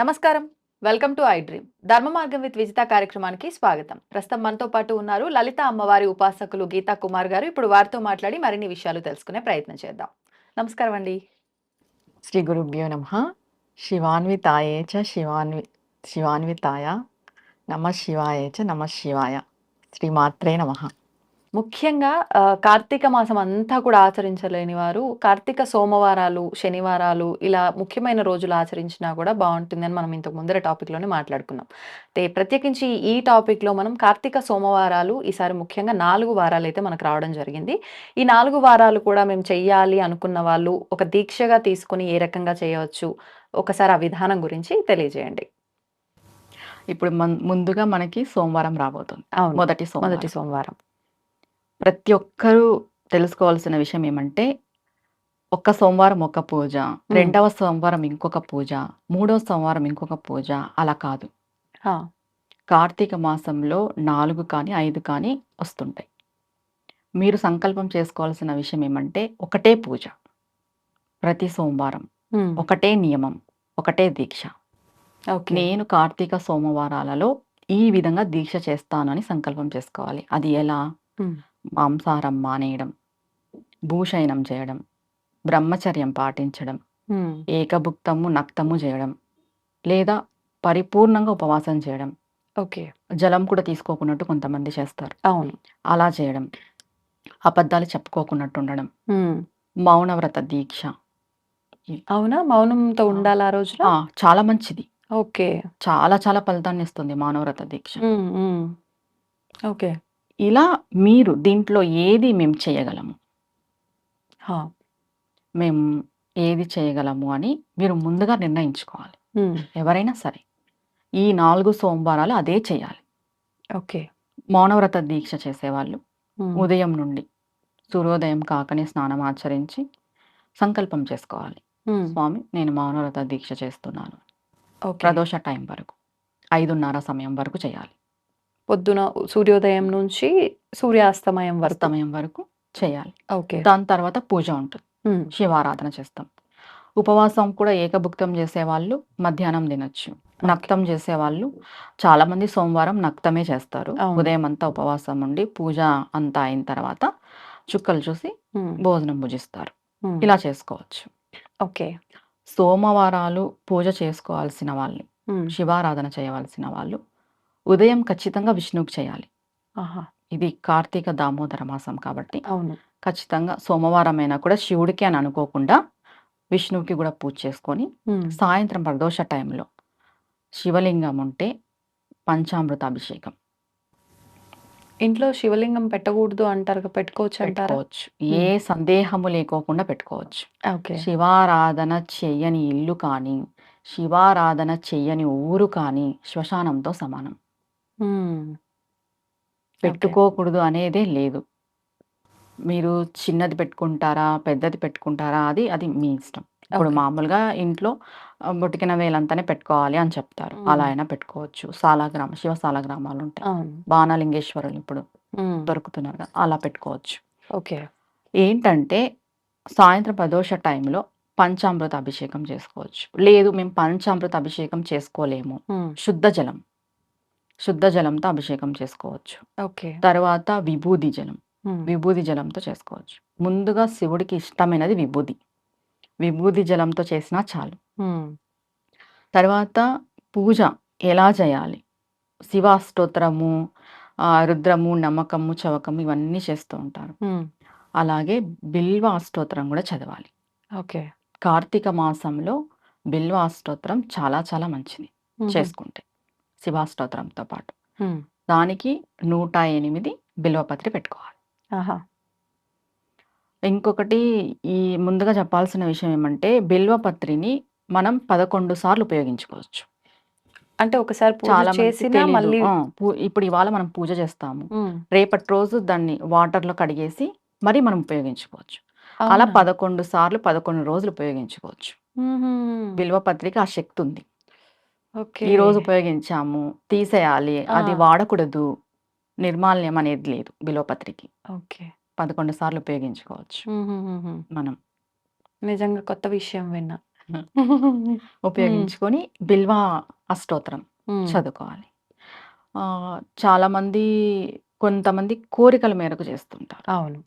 నమస్కారం. Welcome to iDream. Dharma Margam with Vijitha కార్యక్రమానికి స్వాగతం. ప్రస్తుతం మనతో పాటు ఉన్నారు లలిత అమ్మవారి ఉపాసకులు గీతా కుమార్ గారు. ఇప్పుడు వారితో మాట్లాడి మరిన్ని విషయాలు తెలుసుకునే ప్రయత్నం చేద్దాం. నమస్కారం అండి. శ్రీ గురుభ్యో నమ. శివాన్వితాయే చ శివాన్వి శివాన్వితాయ నమ శివాయ చ నమ శివాయ. శ్రీమాత్రే నమ. ముఖ్యంగా కార్తీక మాసం అంతా కూడా ఆచరించలేని వారు కార్తీక సోమవారాలు శనివారాలు ఇలా ముఖ్యమైన రోజులు ఆచరించినా కూడా బాగుంటుందని మనం ఇంతకు ముందర టాపిక్లోనే మాట్లాడుకున్నాం. అయితే ప్రత్యేకించి ఈ టాపిక్లో మనం కార్తీక సోమవారాలు ఈసారి ముఖ్యంగా నాలుగు వారాలు అయితే మనకు రావడం జరిగింది. ఈ నాలుగు వారాలు కూడా మేము చెయ్యాలి అనుకున్న వాళ్ళు ఒక దీక్షగా తీసుకుని ఏ రకంగా చేయవచ్చు ఒకసారి ఆ విధానం గురించి తెలియజేయండి. ఇప్పుడు ముందుగా మనకి సోమవారం రాబోతుంది. మొదటి మొదటి సోమవారం. ప్రతి ఒక్కరూ తెలుసుకోవాల్సిన విషయం ఏమంటే ఒక్క సోమవారం ఒక పూజ రెండవ సోమవారం ఇంకొక పూజ మూడవ సోమవారం ఇంకొక పూజ అలా కాదు. కార్తీక మాసంలో నాలుగు కానీ ఐదు కానీ వస్తుంటాయి. మీరు సంకల్పం చేసుకోవాల్సిన విషయం ఏమంటే ఒకటే పూజ. ప్రతి సోమవారం. ఒకటే నియమం ఒకటే దీక్ష. ఓకే. నేను కార్తీక సోమవారాలలో ఈ విధంగా దీక్ష చేస్తానని సంకల్పం చేసుకోవాలి. అది ఎలా? మాంసాహారం మానేయడం భూషయనం చేయడం బ్రహ్మచర్యం పాటించడం ఏకభుక్తము నక్తము చేయడం లేదా పరిపూర్ణంగా ఉపవాసం చేయడం. ఓకే. జలం కూడా తీసుకోకున్నట్టు కొంతమంది చేస్తారు. అవును. అలా చేయడం. అబద్ధాలు చెప్పుకోకున్నట్టు ఉండడం. మౌనవ్రత దీక్ష. అవునా? మౌనంతో ఉండాలి ఆ రోజున చాలా మంచిది. ఓకే. చాలా చాలా ఫలితాన్ని ఇస్తుంది మౌనవ్రత దీక్ష. ఓకే. ఇలా మీరు దీంట్లో ఏది మేము చేయగలము? హా. మేము ఏది చేయగలము అని మీరు ముందుగా నిర్ణయించుకోవాలి. ఉమ్, ఎవరైనా సరే. ఈ నాలుగు సోమవారాలు అదే చేయాలి. ఓకే. మౌనవ్రత దీక్ష చేసేవాళ్ళు ఉమ్, ఉదయం నుండి సూర్యోదయం కాకనే స్నానం ఆచరించి సంకల్పం చేసుకోవాలి. ఉమ్, స్వామి నేను మౌనవ్రత దీక్ష చేస్తున్నాను. ఓకే. ప్రదోష టైం వరకు ఐదున్నర సమయం వరకు చేయాలి. పొద్దున సూర్యోదయం నుంచి సూర్యాస్తమయం వరకు. అస్తమయం వరకు చేయాలి. ఓకే. దాని తర్వాత పూజ ఉంటుంది. శివారాధన చేస్తాం. ఉపవాసం కూడా ఏకభుక్తం చేసేవాళ్ళు మధ్యాహ్నం తినొచ్చు. నక్తం చేసేవాళ్ళు చాలా మంది సోమవారం నక్తమే చేస్తారు. ఉదయం అంతా ఉపవాసం ఉండి పూజ అంతా అయిన తర్వాత చుక్కలు చూసి భోజనం భుజిస్తారు ఇలా చేసుకోవచ్చు. ఓకే. సోమవారాలు పూజ చేసుకోవాల్సిన వాళ్ళు శివారాధన చేయవలసిన వాళ్ళు ఉదయం ఖచ్చితంగా విష్ణువుకి చేయాలి. ఆహా, ఇది కార్తీక దామోదర మాసం కాబట్టి అవును. ఖచ్చితంగా సోమవారం అయినా కూడా శివుడికి అని అనుకోకుండా విష్ణువుకి కూడా పూజ చేసుకొని సాయంత్రం ప్రదోష టైంలో శివలింగం ఉంటే పంచామృత అభిషేకం ఇంట్లో శివలింగం పెట్టకూడదు అంటారు పెట్టుకోవచ్చు అంటారా? పెట్టుకోవచ్చు. ఏ సందేహము లేకోకుండా పెట్టుకోవచ్చు. ఓకే. శివారాధన చెయ్యని ఇల్లు కానీ శివారాధన చెయ్యని ఊరు కానీ శ్మశానంతో సమానం. పెట్టుకోకూడదు అనేదే లేదు. మీరు చిన్నది పెట్టుకుంటారా పెద్దది పెట్టుకుంటారా అది అది మీ ఇష్టం. ఇప్పుడు ఓకే. మామూలుగా ఇంట్లో ఆ, బొటికిన వేలంతానే పెట్టుకోవాలి అని చెప్తారు. అలా. అయినా పెట్టుకోవచ్చు. సాలాగ్రామ శివ సాలగ్రామాలు ఉంటాయి. అవును. బాణలింగేశ్వరులు ఇప్పుడు దొరుకుతున్నారు కదా అలా పెట్టుకోవచ్చు. ఓకే. ఏంటంటే సాయంత్రం ప్రదోష టైంలో పంచామృత అభిషేకం చేసుకోవచ్చు. లేదు మేము పంచామృత అభిషేకం చేసుకోలేము. శుద్ధ జలం. శుద్ధ జలంతో అభిషేకం చేసుకోవచ్చు. ఓకే. తర్వాత విభూది జలం. విభూది జలంతో చేసుకోవచ్చు. ముందుగా శివుడికి ఇష్టమైనది విభూది. విభూది జలంతో చేసినా చాలు. తర్వాత పూజ ఎలా చేయాలి? శివాష్టోత్తరము ఆ, రుద్రము నమ్మకము చవకము ఇవన్నీ చేస్తూ ఉంటారు. అలాగే బిల్వ అష్టోత్తరం కూడా చదవాలి. ఓకే. కార్తీక మాసంలో బిల్వ అష్టోత్తరం చాలా చాలా మంచిది చేసుకుంటే. శివాష్టోత్తరంతో పాటు. దానికి నూట ఎనిమిది బిల్వపత్రి పెట్టుకోవాలి. ఆహా. ఇంకొకటి ఈ ముందుగా చెప్పాల్సిన విషయం ఏమంటే బిల్వపత్రిని మనం పదకొండు సార్లు ఉపయోగించుకోవచ్చు. అంటే ఒకసారి చాలా చేసినా. మళ్ళీ ఇప్పుడు ఇవాళ మనం పూజ చేస్తాము. రేపటి రోజు దాన్ని వాటర్లో కడిగేసి మరి మనం ఉపయోగించుకోవచ్చు. అలా? పదకొండు సార్లు పదకొండు రోజులు ఉపయోగించుకోవచ్చు. ఉహుం, బిల్వపత్రిక ఆ శక్తి ఉంది. ఓకే ఈ రోజు ఉపయోగించాము తీసేయాలి అది. వాడకూడదు నిర్మాల్యం అనేది లేదు బిల్వపత్రికి ఓకే పదకొండు సార్లు ఉపయోగించుకోవచ్చు. మనం నిజంగా కొత్త విషయం విన్నా ఉపయోగించుకొని బిల్వ అష్టోత్తరం హ్మ్. చదువుకోవాలి. ఆహ్, చాలామంది కొంతమంది కోరికల మేరకు చేస్తుంటారు. అవును.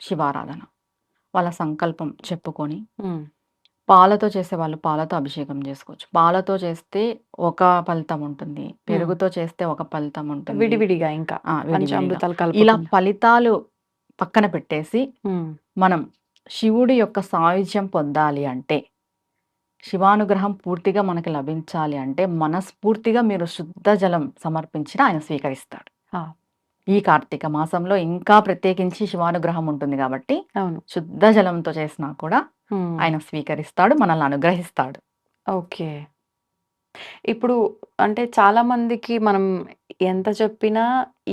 శివారాధన. వాళ్ళ సంకల్పం చెప్పుకొని హ్మ్. పాలతో చేసేవాళ్ళు పాలతో అభిషేకం చేసుకోవచ్చు. పాలతో చేస్తే ఒక ఫలితం ఉంటుంది. హ్మ్. పెరుగుతో చేస్తే ఒక ఫలితం ఉంటుంది. విడివిడిగా ఇంకా. ఆ! విడివిడిగా. పంచామృతాలు ఇలా కలపకుండా. ఫలితాలు పక్కన పెట్టేసి హ్మ్. మనం శివుడి యొక్క సాయుధ్యం పొందాలి అంటే, శివానుగ్రహం పూర్తిగా మనకి లభించాలి అంటే, మనస్ఫూర్తిగా మీరు శుద్ధ జలం సమర్పించినా ఆయన స్వీకరిస్తాడు. ఆ! ఈ కార్తీక మాసంలో ఇంకా ప్రత్యేకించి శివానుగ్రహం ఉంటుంది కాబట్టి, అవును. శుద్ధ జలంతో చేసినా కూడా. ఆయన స్వీకరిస్తాడు. మనల్ని అనుగ్రహిస్తాడు. ఓకే. ఇప్పుడు అంటే చాలా మందికి మనం ఎంత చెప్పినా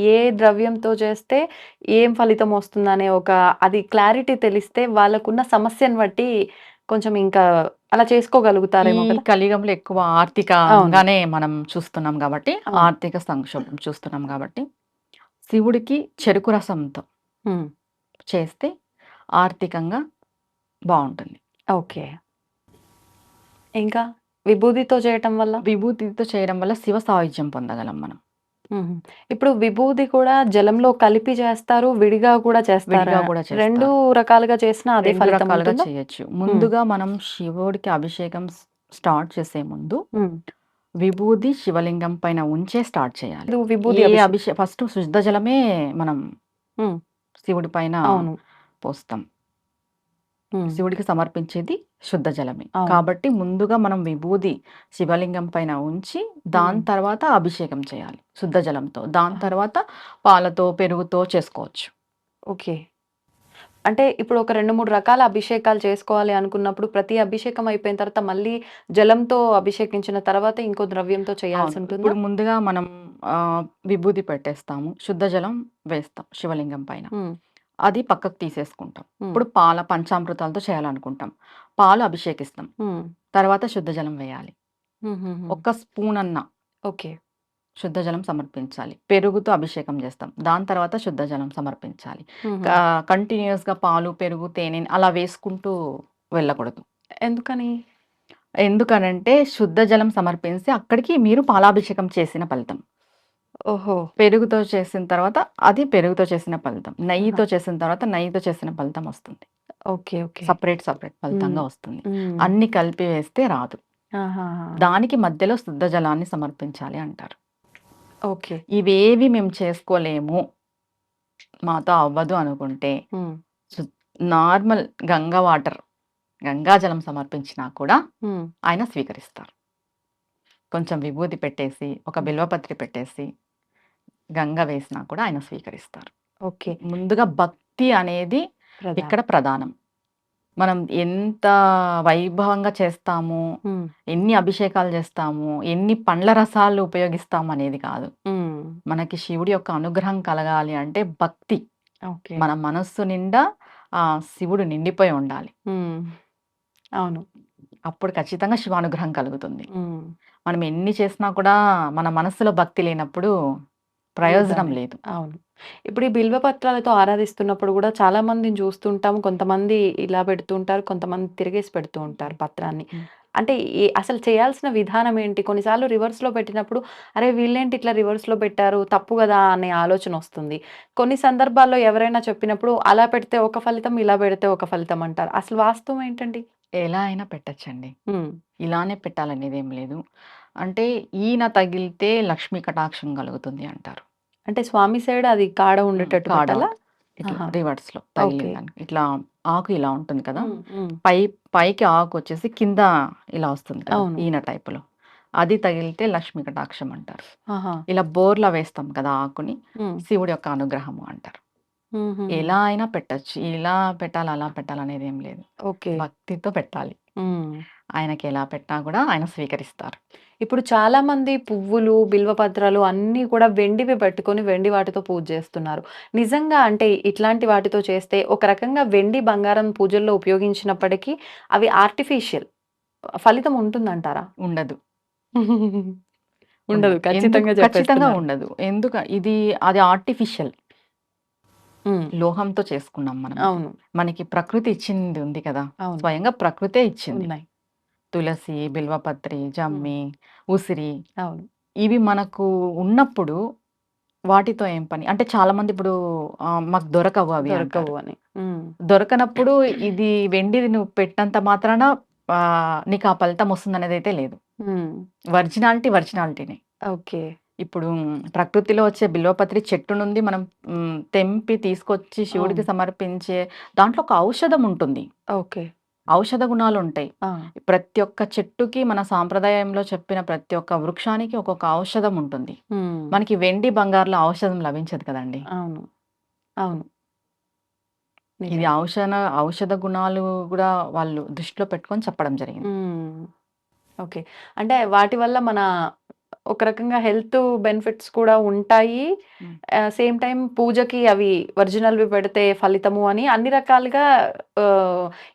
ఏ ద్రవ్యంతో చేస్తే ఏం ఫలితం వస్తుందనే ఒక అది క్లారిటీ తెలిస్తే వాళ్ళకున్న సమస్యను బట్టి కొంచెం ఇంకా అలా చేసుకోగలుగుతారేమో! కలియుగంలో ఎక్కువ. ఆర్థికంగానే మనం చూస్తున్నాం కాబట్టి. ఆర్థిక సంక్షోభం చూస్తున్నాం కాబట్టి, శివుడికి చెరుకు రసంతో. చేస్తే ఆర్థికంగా బావుంటుంది. ఓకే. ఇంకా విభూదితో చేయటం వల్ల? విభూతితో చేయడం వల్ల శివ సాయుధ్యం పొందగలం మనం. ఇప్పుడు విభూది కూడా జలంలో కలిపి చేస్తారు. విడిగా కూడా చేస్తారా? కూడా 2 చేస్తారు. రకాలుగా చేసినా అదే 2 ఫలితం రకాలుగా ఉంటుందా? చేయొచ్చు. ముందుగా మనం శివుడికి అభిషేకం స్టార్ట్ చేసే ముందు. విభూది శివలింగం పైన ఉంచే స్టార్ట్ చేయాలి. విభూది అభిషేకం. అభిషే ఫస్ట్ శుద్ధ జలమే మనం. శివుడి పైన అవును. పోస్తాం. శివుడికి సమర్పించేది శుద్ధ జలమే. కాబట్టి ముందుగా మనం విభూది శివలింగం పైన ఉంచి, దాని. తర్వాత అభిషేకం చేయాలి శుద్ధ జలంతో. దాని! తర్వాత పాలతో, పెరుగుతో చేసుకోవచ్చు. ఓకే. అంటే ఇప్పుడు ఒక 2, 3 రకాల అభిషేకాలు చేసుకోవాలి అనుకున్నప్పుడు ప్రతి అభిషేకం అయిపోయిన తర్వాత మళ్ళీ జలంతో అభిషేకించిన తర్వాత ఇంకో ద్రవ్యంతో అవును. చేయాల్సుంటుందా? ఇప్పుడు ముందుగా మనం విభూది పెట్టేస్తాము. శుద్ధ జలం వేస్తాం శివలింగం పైన. అది పక్కకు తీసేసుకుంటాం. ఇప్పుడు పాల పంచామృతాలతో చేయాలనుకుంటాం. పాలు అభిషేకిస్తాం. తర్వాత శుద్ధ జలం వేయాలి. ఒక్క స్పూన్ అన్న ఓకే. శుద్ధ జలం సమర్పించాలి. పెరుగుతో అభిషేకం చేస్తాం. దాని తర్వాత శుద్ధ జలం సమర్పించాలి. హుహు. క కంటిన్యూయస్‌గా పాలు, పెరుగు, తేనెని అలా వేసుకుంటూ వెళ్ళకూడదు. ఎందుకని? ఎందుకనంటే శుద్ధ జలం సమర్పిస్తే అక్కడికి మీరు పాలాభిషేకం చేసిన ఫలితం. ఓహో! పెరుగుతో చేసిన తర్వాత అది పెరుగుతో చేసిన ఫలితం. నెయ్యితో చేసిన తర్వాత నెయ్యితో చేసిన ఫలితం వస్తుంది. ఓకే. ఓకే. Separate, separate. ఫలితంగా వస్తుంది. అన్నీ కలిపి వేస్తే రాదు. దానికి మధ్యలో శుద్ధ జలాన్ని సమర్పించాలి అంటారు. ఓకే. ఇవేవి మేము చేసుకోలేము. మాతో అవ్వదు అనుకుంటే నార్మల్ గంగా వాటర్, గంగా జలం సమర్పించినా కూడా. ఆయన స్వీకరిస్తారు. కొంచెం విభూది పెట్టేసి, ఒక. బిల్వపత్రి పెట్టేసి, గంగ వేసినా కూడా ఆయన స్వీకరిస్తారు. ఓకే. ముందుగా భక్తి అనేది. ఇక్కడ ప్రధానం. మనం ఎంత వైభవంగా చేస్తాము. ఎన్ని అభిషేకాలు చేస్తాము, ఎన్ని పండ్ల రసాలు ఉపయోగిస్తాము అనేది కాదు. మనకి శివుడి యొక్క అనుగ్రహం కలగాలి అంటే భక్తి. ఓకే. మన మనస్సు నిండా ఆ శివుడు నిండిపోయి ఉండాలి. అవును. అప్పుడు ఖచ్చితంగా శివానుగ్రహం కలుగుతుంది. మనం ఎన్ని చేసినా కూడా మన మనస్సులో భక్తి లేనప్పుడు ప్రయోజనం. లేదు. అవును. ఇప్పుడు ఈ బిల్వ పత్రాలతో ఆరాధిస్తున్నప్పుడు గూడా చాలా మందిని చూస్తుంటాం. కొంతమంది ఇలా పెడుతూ ఉంటారు. కొంతమంది తిరిగేసి పెడుతూ ఉంటారు పత్రాన్ని. అంటే ఏ అసలు చేయాల్సిన విధానం ఏంటి? కొన్నిసార్లు రివర్స్‌లో పెట్టినప్పుడు అరే! వీళ్ళేంటి ఇట్లా రివర్స్‌లో పెట్టారు తప్పు గదా! అనే ఆలోచన వస్తుంది. కొన్ని సందర్భాల్లో ఎవరైనా చెప్పినప్పుడు అలా పెడితే ఒక ఫలితం, ఇలా పెడితే ఒక ఫలితం అంటారు. అసలు వాస్తవం ఏంటండి? ఎలా అయినా పెట్టొచ్చండి. ఇలానే పెట్టాలనేదేం లేదు. అంటే ఈన తగిలితే లక్ష్మీ కటాక్షం కలుగుతుంది అంటారు. అంటే స్వామి సైడ్ అది కాడ. ఉండేటట్టు కాడ? ఇట్లా ఓకే. తగిలిందానికి. ఇట్లా ఆకు ఇలా ఉంటుంది కదా! పై పైకి ఆకు వచ్చేసి కింద ఇలా వస్తుంది! అవును. ఈన టైపులో. అది తగిలితే లక్ష్మీ కటాక్షం అంటారు. ఇలా బోర్లా వేస్తాం కదా ఆకుని. శివుడి యొక్క అనుగ్రహము అంటారు. ఎలా అయినా పెట్టొచ్చు. ఇలా పెట్టాలి, అలా పెట్టాలనేదేం లేదు. ఓకే. భక్తితో పెట్టాలి. ఆయనకి ఎలా పెట్టినా కూడా ఆయన స్వీకరిస్తారు. ఇప్పుడు చాలామంది పువ్వులు, బిల్వ పత్రాలు అన్నీ కూడా వెండివి పెట్టుకొని వెండి వాటితో పూజ చేస్తున్నారు. నిజంగా అంటే ఇట్లాంటి వాటితో చేస్తే ఒక రకంగా వెండి, బంగారం పూజల్లో ఉపయోగించినప్పటికీ అవి ఆర్టిఫిషియల్. ఫలితం ఉంటుందంటారా? ఉండదు. ఉండదు. ఖచ్చితంగా ఖచ్చితంగా. ఉండదు. ఎందుక ఇది అది ఆర్టిఫిషియల్. లోహంతో చేసుకున్నాం మనం. అవును. మనకి ప్రకృతి ఇచ్చింది ఉంది కదా! స్వయంగా ప్రకృతే ఇచ్చింది. తులసి, బిల్వపత్రి. జమ్మి, ఉసిరి అవును. ఇవి మనకు ఉన్నప్పుడు వాటితో ఏం పని? అంటే చాలామంది ఇప్పుడు ఆహ్, మాకు దొరకవు అవి దొరకవు. అని. హ్మ్. దొరకనప్పుడు ఇది వెండిది నువ్వు పెట్టినంత మాత్రాన ఆహ్, నీకు ఆ ఫలితం వస్తుందనేదైతే లేదు. హ్మ్. ఒరిజినాలిటీ ఒరిజినాలిటీనే. ఓకే. ఇప్పుడు ప్రకృతిలో వచ్చే బిల్వపత్రి చెట్టు నుండి మనం హ్మ్, తెంపి తీసుకొచ్చి శివుడికి అవును. సమర్పించే దాంట్లో ఒక ఔషధం ఉంటుంది. ఓకే. ఔషధ గుణాలుంటాయి. ఆ! ప్రతి ఒక్క చెట్టుకి మన సాంప్రదాయంలో చెప్పిన ప్రతి ఒక్క వృక్షానికి ఒక్కొక్క ఔషధం ఉంటుంది. మనకి వెండి, బంగారులో ఔషధం లభించదు కదండీ! అవును. అవును. ఇది. ఔషన ఔషధ గుణాలు గూడా వాళ్ళు దృష్టిలో పెట్టుకొని చెప్పడం జరిగింది. ఓకే. అంటే వాటి వల్ల మన ఒక రకంగా హెల్త్ బెనిఫిట్స్ కూడా ఉంటాయి. సేమ్ టైమ్ పూజకి అవి ఒరిజినల్‌వి పెడితే ఫలితము అని అన్ని రకాలుగా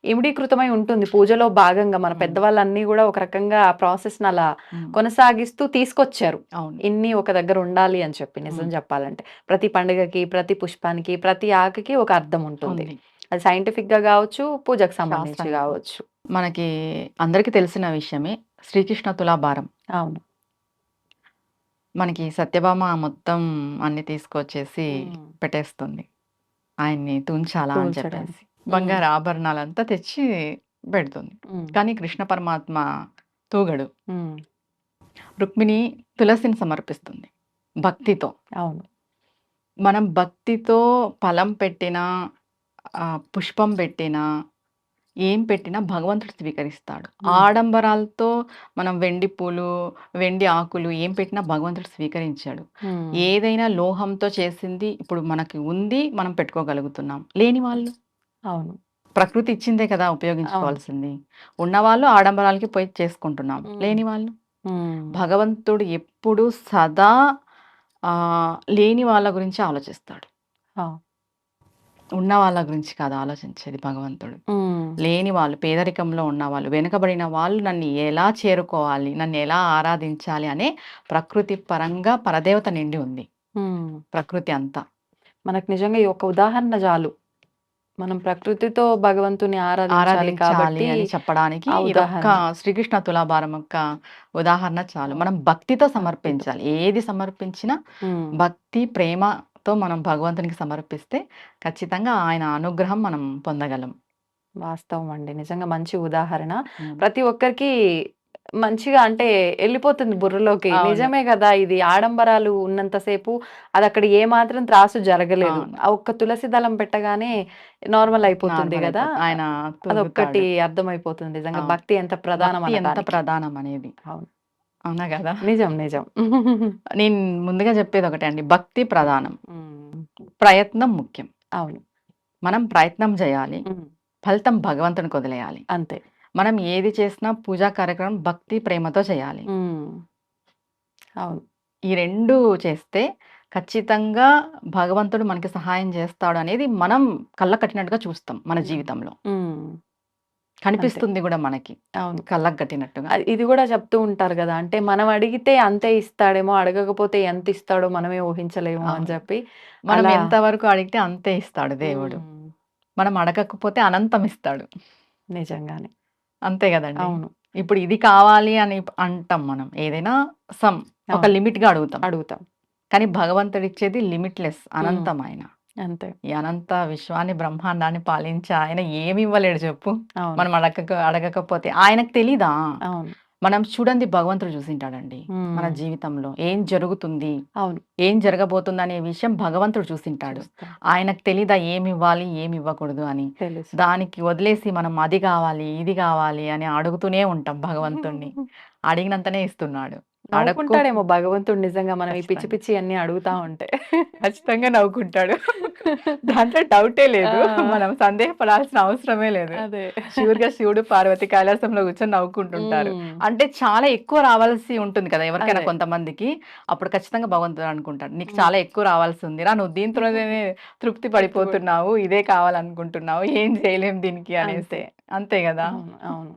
ఇమిడీకృతమై ఉంటుంది. పూజలో భాగంగా మన హ్మ్. పెద్దవాళ్ళన్నీ గూడా ఒక రకంగా ఆ ప్రాసెస్‌ని అలా. కొనసాగిస్తూ తీసుకొచ్చారు. ఇన్ని ఒక దగ్గర ఉండాలి అని చెప్పి నిజం. చెప్పాలంటే. ప్రతి పండుగకి, ప్రతి పుష్పానికి, ప్రతి ఆకుకి ఒక అర్థం ఉంటుంది. అది సైంటిఫిక్‌గా గావచ్చు, పూజకు సంబంధించి కూడా. గావచ్చు. మనకి అందరికీ తెలిసిన విషయమే శ్రీకృష్ణ తులాభారం. అవును. మనకి సత్యభామ మొత్తం అన్నీ తీసుకొచ్చేసి హ్మ్. పెట్టేస్తుంది. ఆయన్ని తుంచాలా అని. చెప్పేసి. హ్మ్. బంగారు ఆభరణాలంతా తెచ్చి పెడుతుంది. హ్మ్. కానీ కృష్ణ పరమాత్మ తూగడు. హ్మ్. రుక్మిణి తులసిని సమర్పిస్తుంది భక్తితో. అవును. మనం భక్తితో ఫలం పెట్టినా, ఆహ్, పుష్పం పెట్టినా, ఏం పెట్టినా భగవంతుడు స్వీకరిస్తాడు. ఆడంబరాలతో మనం వెండి పూలు, వెండి ఆకులు ఏం పెట్టినా భగవంతుడు స్వీకరించాడు. ఏదైనా లోహంతో చేసింది ఇప్పుడు మనకి ఉంది. మనం పెట్టుకోగలుగుతున్నాం. లేని వాళ్ళు? అవును. ప్రకృతి ఇచ్చిందే కదా. ఉపయోగించుకోవాల్సింది. ఉన్నవాళ్ళు ఆడంబరాలకి పోయి చేసుకుంటున్నాం. లేని వాళ్ళు? భగవంతుడు ఎప్పుడు సదా లేని వాళ్ళ గురించి ఆలోచిస్తాడు. ఉన్న వాళ్ళ గురించి కాదు ఆలోచించేది భగవంతుడు. లేని వాళ్ళు, పేదరికంలో ఉన్నవాళ్ళు, వెనుకబడిన వాళ్ళు నన్ను ఎలా చేరుకోవాలి, నన్ను ఎలా ఆరాధించాలి అనే ప్రకృతి పరంగా పరదేవత నిండి ఉంది. ప్రకృతి అంతా. మనకు నిజంగా ఈ ఒక్క ఉదాహరణ చాలు. మనం ప్రకృతితో భగవంతుని ఆరాధించాలి కాబట్టి అని చెప్పడానికి ఉదాహరణ. శ్రీకృష్ణ తులాభారం యొక్క ఉదాహరణ చాలు. మనం భక్తితో. సమర్పించాలి. ఏది సమర్పించినా. భక్తి, ప్రేమతో మనం భగవంతునికి సమర్పిస్తే ఖచ్చితంగా ఆయన అనుగ్రహం మనం పొందగలం. వాస్తవం అండి. నిజంగా మంచి ఉదాహరణ. ప్రతి ఒక్కరికి మంచిగా అంటే ఎళ్ళిపోతుంది బుర్రలోకి. నిజమే గదా! ఇది ఆడంబరాలు ఉన్నంత సేపు అదక్కడ ఏమాత్రం త్రాసు జరగలేదు. ఆ ఒక్క తులసి దళం పెట్టగానే నార్మల్ అయిపోతుంది! అయిపోతుంది. ఆయన అదొక్కటి. అర్థమైపోతుంది. నిజంగా. భక్తి ఎంత ప్రధానం ఎంత. ప్రధానం అనేది. అవును. అవునా గదా! నిజం. నిజం. నేను ముందుగా చెప్పేది ఒకటే అండి. భక్తి ప్రధానం. ప్రయత్నం ముఖ్యం. అవును. మనం ప్రయత్నం చేయాలి. ఫలితం భగవంతునికి వదిలేయాలి. అంతే. మనం ఏది చేసినా పూజా కార్యక్రమం భక్తి, ప్రేమతో చేయాలి. అవును. ఈ 2 చేస్తే ఖచ్చితంగా భగవంతుడు మనకి సహాయం చేస్తాడు అనేది మనం కళ్ళకు కట్టినట్టుగా చూస్తాం మన. జీవితంలో. కనిపిస్తుంది గూడా మనకి. అవును. కళ్ళకు కట్టినట్టుగా. ఇది గూడా చెప్తూ ఉంటారు గదా! అంటే మనం అడిగితే అంతే ఇస్తాడేమో, అడగకపోతే ఎంత ఇస్తాడో మనమే ఊహించలేము అని. చెప్పి మనం ఎంతవరకు అడిగితే అంతే ఇస్తాడు దేవుడు. మనం అడగకపోతే అనంతం ఇస్తాడు. నిజంగానే. అంతే గదండీ! అవును. ఇప్పుడు ఇది కావాలి అని అంటాం మనం. ఏదైనా సమ్ ఒక అవును. లిమిట్‌గా అడుగుతాం. అడుగుతాం. కానీ భగవంతుడిచ్చేది లిమిట్‌లెస్. అనంతం ఆయన. అంతే. ఈ అనంత విశ్వాన్ని, బ్రహ్మాండాన్ని పాలించే ఆయన ఏమి ఇవ్వలేడు చెప్పు? మనం అడగక అడగకపోతే. ఆయనకు తెలీదా? మనం చూడంది భగవంతుడు చూసింటాడండి. మన. జీవితంలో ఏం జరుగుతుంది? అవును. ఏం జరగబోతుందనే విషయం భగవంతుడు చూసింటాడు. ఆయనకు తెలీదా ఏమివ్వాలి, ఏమి ఇవ్వకూడదు అని? తెలుసు. దానికి వదిలేసి మనం అది గావాలి, ఇది గావాలి అని అడుగుతూనే ఉంటాం భగవంతుడిని. అడిగినంతనే ఇస్తున్నాడు. నవ్వుకుంటాడేమో భగవంతుడు నిజంగా మనం ఈ పిచ్చి ఖచ్చితంగా. పిచ్చియన్నీ అడుగుతా ఉంటే. ఖచ్చితంగా నవ్వుకుంటాడు. దాంట్లో డౌటే లేదు. ఆ! మనం సందేహపడాల్సిన అవసరమే లేదు. అదే. ష్యూర్‌గా శివుడు, పార్వతి కైలాసంలో కూర్చొని నవ్వుకుంటుంటారు. అంటే చాలా ఎక్కువ రావాల్సి ఉంటుంది కదా! ఎవరికైనా అదే. కొంతమందికి. అప్పుడు ఖచ్చితంగా భగవంతుడు అనుకుంటాడు. నీకు. చాలా ఎక్కువ రావాల్సి ఉందిరా. నువ్వు దీంట్లోనే తృప్తి తృప్తి పడు పడిపోతున్నావు. ఇదే కావాలనుకుంటున్నావు. ఏం చేయలేం దీనికి అనేసి. అంతే. అవును. అవును.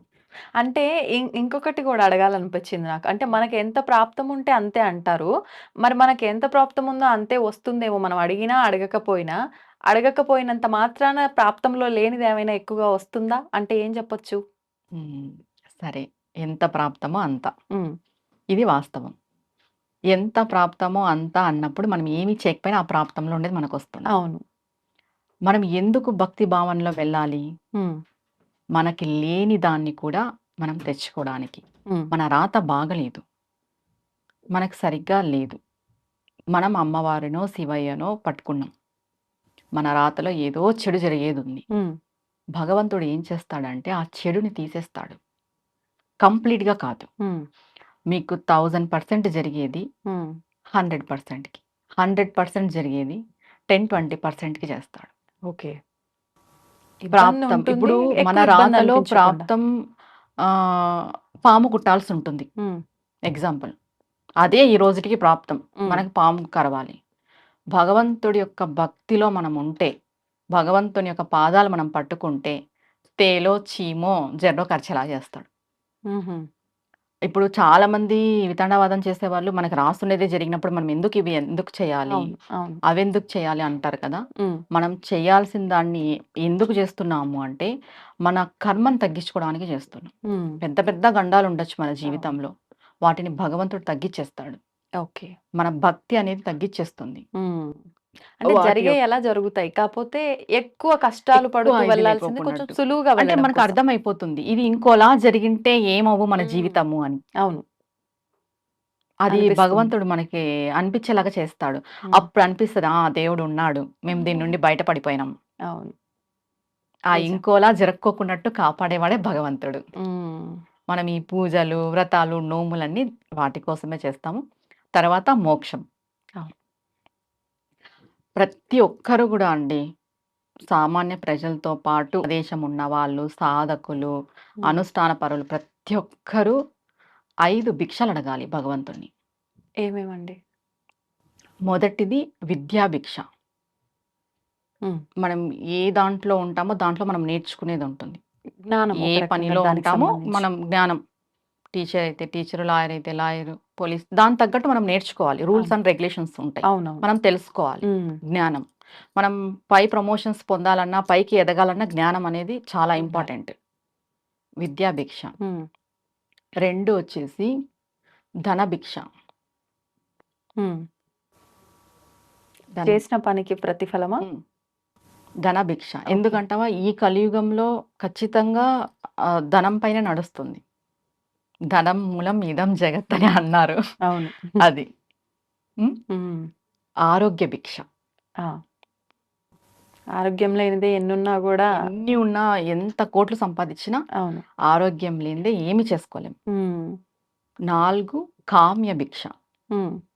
అంటే ఇం ఇంకొకటి గూడా అడగాలనిపించింది నాకు. అంటే మనకి ఎంత ప్రాప్తం ఉంటే అంతే అంటారు. మరి మనకి ఎంత ప్రాప్తం ఉందో అంతే వస్తుందేమో మనం అడిగినా, అడగకపోయినా. అడగకపోయినంత మాత్రాన ప్రాప్తంలో లేనిది ఏమైనా ఎక్కువగా వస్తుందా? అంటే ఏం చెప్పొచ్చు? హ్మ్. సరే. ఎంత ప్రాప్తమో అంత. హ్మ్. ఇది వాస్తవం. ఎంత ప్రాప్తమో అంత అన్నప్పుడు మనం ఏమి చేయకపోయినా ఆ ప్రాప్తంలో ఉండేది మనకొస్తుంది. అవును. మనం ఎందుకు భక్తి భావనలో వెళ్ళాలి? హ్మ్. మనకి లేని దాన్ని కూడా మనం తెచ్చుకోవడానికి. మన రాత బాగలేదు. మనకు సరిగ్గా లేదు. మనం అమ్మవారినో, శివయ్యనో పట్టుకున్నాం. మన రాతలో ఏదో చెడు జరిగేదుంది. హ్మ్. భగవంతుడు ఏం చేస్తాడంటే ఆ చెడుని తీసేస్తాడు. కంప్లీట్‌గా కాదు. మీకు 1000% జరిగేది హ్మ్. 100%కి. 100% జరిగేది 10, 20%కి చేస్తాడు. ఓకే. ప్రాప్తం ఉంటుంది. ఇప్పుడు మన రాతలో. ప్రాప్తం పాము కుట్టాల్సుంటుంది. హ్మ్. ఎగ్జాంపుల్. అదే ఈ రోజుటికి ప్రాప్తం. మనకు పాము కరవాలి. భగవంతుడి యొక్క భక్తిలో మనం ఉంటే, భగవంతుని యొక్క పాదాలు మనం పట్టుకుంటే, తేలో, చీమో, జర్రో కరిచేలా చేస్తాడు. ఇప్పుడు చాలామంది వితండవాదం చేసేవాళ్ళు మనకు రాసుండేదే జరిగినప్పుడు మనం ఎందుకు ఇవి ఎందుకు చేయాలి? అవును. అవును. అవెందుకు చేయాలి అంటారు కదా! హ్మ్. మనం చేయాల్సిన దాన్ని ఎందుకు చేస్తున్నాము అంటే, మన కర్మను తగ్గించుకోవడానికి చేస్తున్నాం. హ్మ్. పెద్ద పెద్ద గండాలు ఉండొచ్చు మన అవును. జీవితంలో. వాటిని భగవంతుడు తగ్గిచ్చేస్తాడు. ఓకే. మన భక్తి అనేది తగ్గిచ్చేస్తుంది. హ్మ్. అంటే వాటి యొక్క అలా జరుగుతాయి. కాపోతే ఎక్కువ కష్టాలు ఎక్కువ ఇది వెళ్ళాల్సింది కొంచెం. సులువుగా అంటే వెళ్ళడం మనకు కోసం. అర్థమైపోతుంది. ఇది ఇంకోలా జరిగింటే ఏమవ్వు మన. జీవితము అని. అవును. అది అనిపిస్తుంది. భగవంతుడు మనకి అనిపించేలాగా చేస్తాడు. అప్పుడు అనిపిస్తది. ఆ! దేవుడున్నాడు. మేము దీని నుండి బయటపడిపోయినాం. అవును. ఆ నిజం. ఇంకోలా జరక్కోకున్నట్టు కాపాడేవాడే భగవంతుడు. మనం ఈ పూజలు, వ్రతాలు, నోములన్నీ వాటి కోసమే చేస్తాము. తర్వాత మోక్షం. అవును. ప్రతి ఒక్కరు గూడా అండి. సామాన్య ప్రజలతో పాటు దేశం ఉన్నవాళ్ళు, సాధకులు, హ్మ్. అనుష్ఠాన పరులు ప్రతి ఒక్కరూ 5 భిక్షలడగాలి భగవంతుడిని. ఏమేమండి? మొదటిది విద్యా భిక్ష. మనం ఏ దాంట్లో ఉంటామో దాంట్లో మనం నేర్చుకునేదుంటుంది. జ్ఞానం ఏ పనిలో దానికి ఉంటామో సంబంధించి. మనం జ్ఞానం. టీచర్ అయితే టీచరు, లాయర్ అయితే లాయరు, పోలీస్ దానికి తగ్గట్టు మనం నేర్చుకోవాలి. రూల్స్. అండ్ రెగ్యులేషన్స్ ఉంటాయి. మనం తెలుసుకోవాలి. జ్ఞానం. మనం పై ప్రమోషన్స్ పొందాలన్నా, పైకి ఎదగాలన్నా జ్ఞానం అనేది చాలా. ఇంపార్టెంట్. విద్యా భిక్ష. హ్మ్. 2 వచ్చేసి ధన భిక్ష. చేసిన పనికి ప్రతిఫలమా? హ్మ్. ధన భిక్ష. ఓకే. ఎందుకంటావా ఈ కలియుగంలో ఖచ్చితంగా ధనం పైనే నడుస్తుంది. ధనం మూలం ఇదం జగత్ అని అన్నారు. అవును. అది. ఆరోగ్య భిక్ష. ఆరోగ్యం లేనిదే ఎన్నున్నా గూడా ఎన్ని ఉన్నా ఎంత కోట్లు సంపాదించినా అవును. ఆరోగ్యం లేనిదే ఏమి చేసుకోలేం. హ్మ్. 4 కామ్య భిక్ష.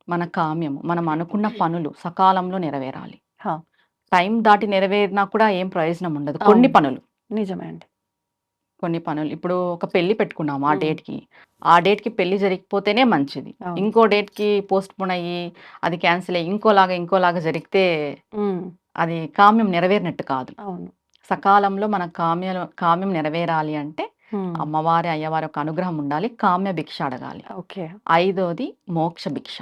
మన కామ్యము. మనం అనుకున్న పనులు సకాలంలో నెరవేరాలి. టైం దాటి నెరవేరినా కూడా ఏం ప్రయోజనం ఉండదు. కొన్ని. పనులు. నిజమే అండి. కొన్ని పనులు. ఇప్పుడు ఒక పెళ్ళి పెట్టుకున్నాము ఆ హ్మ్. డేట్‌కి. ఆ డేట్‌కి పెళ్ళి జరిగిపోతేనే మంచిది. ఇంకో డేట్‌కి పోస్ట్‌పోన్ అయ్యి, అది క్యాన్సిల్ అయ్యి, ఇంకోలాగా, ఇంకోలాగా జరిగితే. అది కామ్యం నెరవేరినట్టు కాదు. సకాలంలో మన కామ్యలో కామ్యం నెరవేరాలి అంటే. అమ్మవారి, అయ్యవారి యొక్క అనుగ్రహం ఉండాలి. కామ్య భిక్ష అడగాలి. ఓకే. ఐదోది మోక్ష భిక్ష.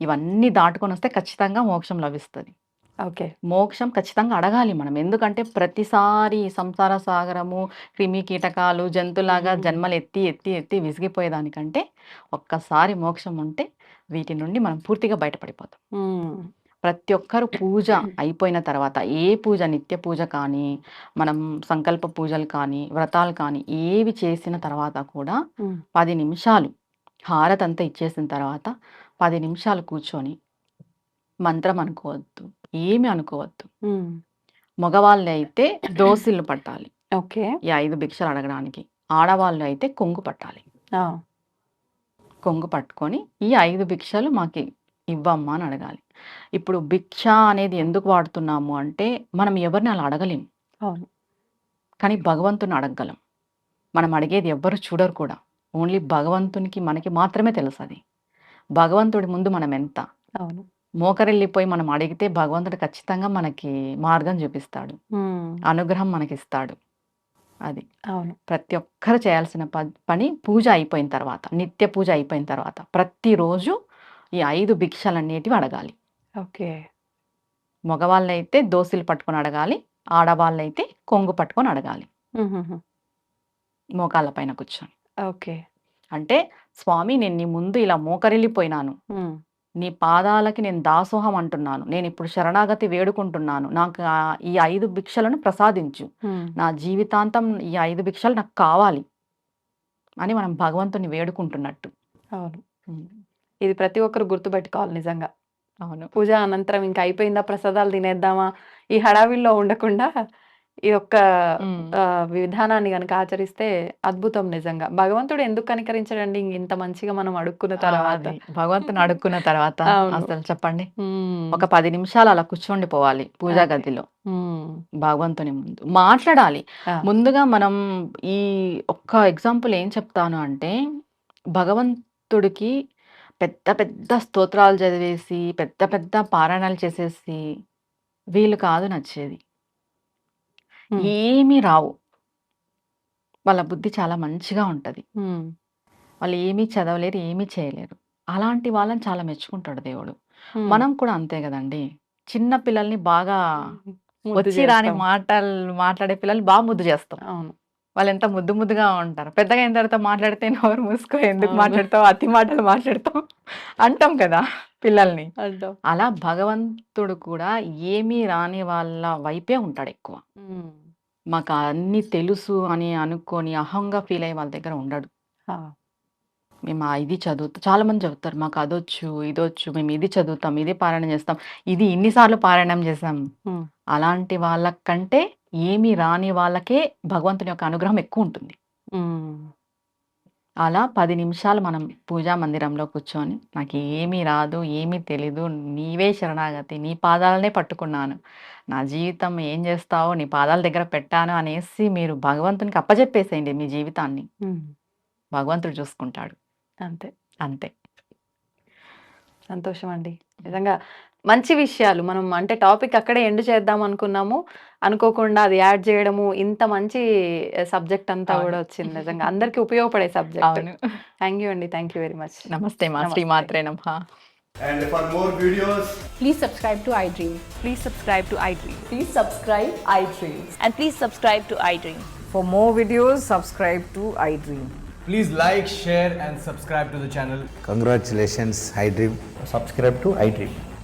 ఇవన్నీ దాటుకొనొస్తే ఖచ్చితంగా మోక్షం లభిస్తది. ఓకే. మోక్షం ఖచ్చితంగా అడగాలి మనం. ఎందుకంటే ప్రతిసారి సంసార సాగరము, క్రిమి కీటకాలు, జంతువులాగా హ్మ్. జన్మలు ఎత్తి, ఎత్తి, ఎత్తి విసిగిపోయేదానికంటే ఒక్కసారి మోక్షం ఉంటే వీటి నుండి మనం పూర్తిగా బయటపడిపోతాం. హ్మ్. ప్రతి ఒక్కరు పూజ అయిపోయిన తర్వాత ఏ పూజ నిత్య పూజ కానీ, మనం సంకల్ప పూజలు కానీ, వ్రతాలు కానీ ఏవి చేసిన తర్వాత కూడా హ్మ్. 10 నిమిషాలు హారతంతా ఇచ్చేసిన తర్వాత 10 నిమిషాలు కూర్చొని మంత్రం అనుకోవద్దు. ఏమి అనుకోవద్దు. హ్మ్. మగవాళ్ళైతే దోసిళ్ళు పట్టాలి. ఓకే. ఈ 5 భిక్షలు అడగడానికి. ఆడవాళ్ళు అయితే కొంగు పట్టాలి. కొంగు పట్టుకొని ఈ 5 భిక్షలు మాకి ఇవ్వమ్మా అని అడగాలి. ఇప్పుడు భిక్ష అనేది ఎందుకు వాడుతున్నాము అంటే మనం ఎవరిని అలా అడగలేం. అవును. కానీ భగవంతుడిని అడగగలం. మనం అడిగేది ఎవ్వరు చూడరు కూడా. ఓన్లీ భగవంతునికి మనకి మాత్రమే తెలుసది. భగవంతుడి ముందు మనం ఎంత? అవును. మోకరిల్లిపోయి మనం అడిగితే భగవంతుడు ఖచ్చితంగా మనకి మార్గం చూపిస్తాడు. అనుగ్రహం మనకిస్తాడు. అది. అవును. ప్రతి ఒక్కరు చేయాల్సిన పని పూజ అయిపోయిన తర్వాత, నిత్య పూజ అయిపోయిన తర్వాత ప్రతిరోజు ఈ 5 భిక్షలనేటివి అడగాలి. ఓకే. మగవాళ్ళైతే దోసిలు పట్టుకొని అడగాలి. ఆడవాళ్ళైతే కొంగు పట్టుకొని అడగాలి. మోకాళ్ళ పైన కూర్చొని. ఓకే. అంటే స్వామి నేను నీ ముందు ఇలా మోకరిల్లిపోయినాను. నీ పాదాలకి నేను దాసోహం అంటున్నాను. నేనిప్పుడు శరణాగతి వేడుకుంటున్నాను. నాకు ఈ 5 భిక్షలను ప్రసాదించు. నా జీవితాంతం ఈ 5 భిక్షలు నాకు కావాలి. అని మనం భగవంతుడిని వేడుకుంటున్నట్టు. అవును. ఇది ప్రతి ఒక్కరు గుర్తుపెట్టుకోవాలి నిజంగా. అవును. పూజ అనంతరం ఇంక అయిపోయిందా ప్రసాదాలు తినేద్దామా? ఈ హడావిడిలో ఉండకుండా ఈ యొక్క విధానాన్ని గనక ఆచరిస్తే అద్భుతం నిజంగా. భగవంతుడు ఎందుకు కనికరించడండి ఇంత మంచిగా మనం అడుక్కున్న! తర్వాత? భగవంతుని అడుక్కున్న తర్వాత. అసలు చెప్పండి. ఒక 10 నిమిషాలు అలా కూర్చోండిపోవాలి పూజా ఓకే. గదిలో. భగవంతుని ముందు. మాట్లాడాలి. ముందుగా మనం ఈ ఒక్క ఎగ్జాంపుల్ ఏం చెప్తాను అంటే, భగవంతుడికి పెద్ద పెద్ద స్తోత్రాలు చదివేసి, పెద్ద పెద్ద పారాయణాలు చేసేసి వీళ్ళు కాదు నచ్చేది. ఏమీ రావు. వాళ్ళ బుద్ధి చాలా మంచిగా ఉంటది. వాళ్ళు ఏమీ చదవలేరు, ఏమీ చేయలేరు. అలాంటి వాళ్ళని చాలా మెచ్చుకుంటాడు దేవుడు. మనం కూడా అంతే గదండీ! చిన్న పిల్లల్ని బాగా వచ్చి రాని. మాటలు మాట్లాడే పిల్లల్ని బా ముద్దు చేస్తాం. అవును. వాళ్ళెంత ముద్దు ముద్దుగా ఉంటారు. పెద్దగా అయిన తర్వాత మాట్లాడితే నోరు మూసుకో ఎందుకు. మాట్లాడతావు? అతి మాటలు మాట్లాడతావు అంటాం కదా! పిల్లల్ని. అలా భగవంతుడు కూడా ఏమీ రాని వాళ్ళ వైపే ఉంటాడెక్కువ. హ్మ్. మాకు అన్నీ తెలుసు అని అనుకోని అహంగా ఫీల్ అయ్యే వాళ్ళ దగ్గర ఉండడు. మేము ఇది చదువుతా చాలామంది చెప్తారు. మాకు అదొచ్చు, ఇదొచ్చు. మేము ఇది చదువుతాం, ఇది పారాయణం చేస్తాం. ఇది ఇన్ని సార్లు పారాయణం. హ్మ్. అలాంటి వాళ్ళకంటే ఏమీ రాని వాళ్ళకే భగవంతుని యొక్క అనుగ్రహం ఎక్కువుంటుంది. హ్మ్. అలా 10 నిమిషాలు మనం పూజా మందిరంలో కూర్చొని నాకేమీ రాదు, ఏమీ తెలీదు. నీవే శరణాగతి. నీ పాదాలనే పట్టుకున్నాను. నా జీవితం ఏం చేస్తావో నీ పాదాల దగ్గర పెట్టాను అనేసి మీరు భగవంతునికి అప్పజెప్పేసేయండి మీ జీవితాన్ని. భగవంతుడు చూసుకుంటాడు. అంతే. అంతే. సంతోషం అండి. నిజంగా మంచి విషయాలు మనం అంటే టాపిక్ అక్కడే ఎండ్ చేద్దాం అనుకున్నాము. అనుకోకుండా అది యాడ్ చేయడము ఇంత మంచి సబ్జెక్ట్ అంతా. గూడా వచ్చింది నిజంగా. అందరికి ఉపయోగపడే సబ్జెక్ట్. అవును. థాంక్ యూ అండి. Thank you very much. నమస్తే మా. శ్రీమాత్రే నమః. And for more videos, Please subscribe to iDream. Please subscribe to iDream. Please subscribe iDream. And please subscribe to iDream. For more videos, subscribe to iDream. please like, share, and subscribe to the channel. Congratulations, iDream. subscribe to iDream.